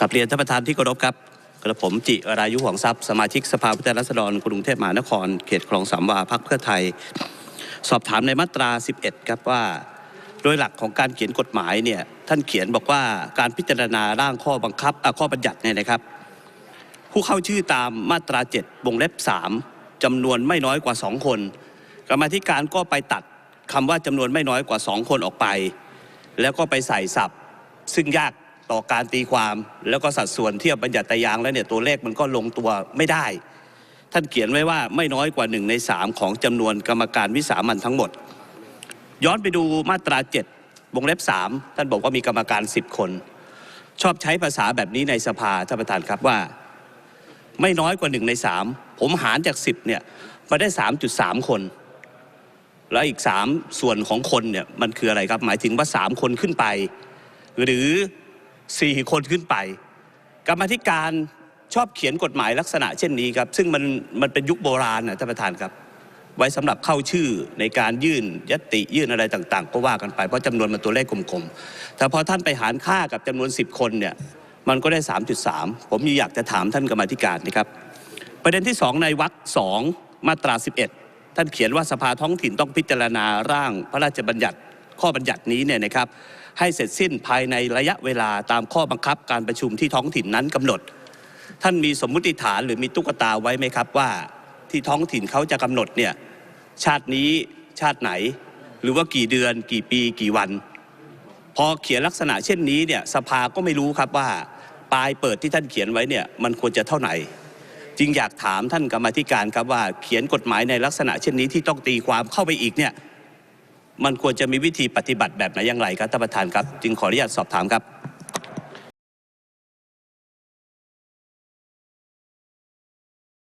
กับเรียนท่านประธานที่เคารพครับกระผมจิรายุห่วงทรัพย์สมาชิกสภาผู้แทนราษฎรกรุงเทพมหานคร เขตคลองสามวาพักเพื่อไทย สอบถามในมาตรา 11 ครับว่า โดยหลักของการเขียนกฎหมายเนี่ยท่านเขียนบอกว่าการพิจารณาร่างข้อบังคับข้อบัญญัติเนี่ยนะครับ ผู้เข้าชื่อตามมาตรา 7 วงเล็บ 3จำนวนไม่น้อยกว่า 2 คน กรรมธิการก็ไปตัดคำว่าจำนวนไม่น้อยกว่า 2 คนออกไป แล้วก็ไปใส่ศัพท์ ซึ่งยาก ต่อการตีความแล้วก็สัดส่วนเทียบบัญญัติยางแล้วเนี่ยตัวเลขมันก็ลงตัวไม่ได้ ท่านเขียนไว้ว่าไม่น้อยกว่า1ใน3ของจำนวนกรรมการวิสามันทั้งหมด ย้อนไปดูมาตรา7วงเล็บ3ท่านบอกว่ามีกรรมการ10คน ชอบใช้ภาษาแบบนี้ในสภาท่านประธานครับว่า ไม่น้อยกว่า1ใน3ผมหารจาก10เนี่ยมาได้3.3คน แล้วอีก3ส่วนของคนเนี่ยมันคืออะไรครับ หมายถึงว่า3คนขึ้นไป หรือ 4คนขึ้นไป กรรมธิการชอบเขียนกฎหมายลักษณะเช่นนี้ครับ ซึ่งมันมันเป็นยุคโบราณนะท่านประธานครับ ไว้สำหรับเข้าชื่อในการยื่นยติยื่นอะไรต่าง ๆ ก็ว่ากันไปเพราะจำนวนมันตัวเลขกลมๆ แต่พอท่านไปหารค่ากับจำนวน 10 คนเนี่ยมันก็ได้ 3.3 ผมอยากจะถามท่านกรรมธิการนะครับ ประเด็นที่ 2 ในวรรคสองมาตรา 11 ท่านเขียนว่าสภาท้องถิ่นต้องพิจารณาร่างพระราชบัญญัติข้อบัญญัตินี้เนี่ยนะครับ ให้เสร็จสิ้นภายในระยะเวลาตามข้อบังคับการประชุมที่ท้องถิ่นนั้นกำหนด ท่านมีสมมุติฐานหรือมีตุ๊กตาไว้ไหมครับว่า ที่ท้องถิ่นเขาจะกำหนดเนี่ยชาตินี้ชาติไหน หรือว่ากี่เดือน กี่ปีกี่วัน พอเขียนลักษณะเช่นนี้เนี่ยสภาก็ไม่รู้ครับว่าปลายเปิดที่ท่านเขียนไว้เนี่ยมันควรจะเท่าไหร่จึงอยากถามท่านกรรมธิการครับว่าเขียนกฎหมายในลักษณะเช่นนี้ที่ต้องตีความเข้าไปอีกเนี่ย มันควรจะมีวิธีปฏิบัติแบบไหนอย่างไรครับท่านประธานครับ จึงขออนุญาตสอบถามครับ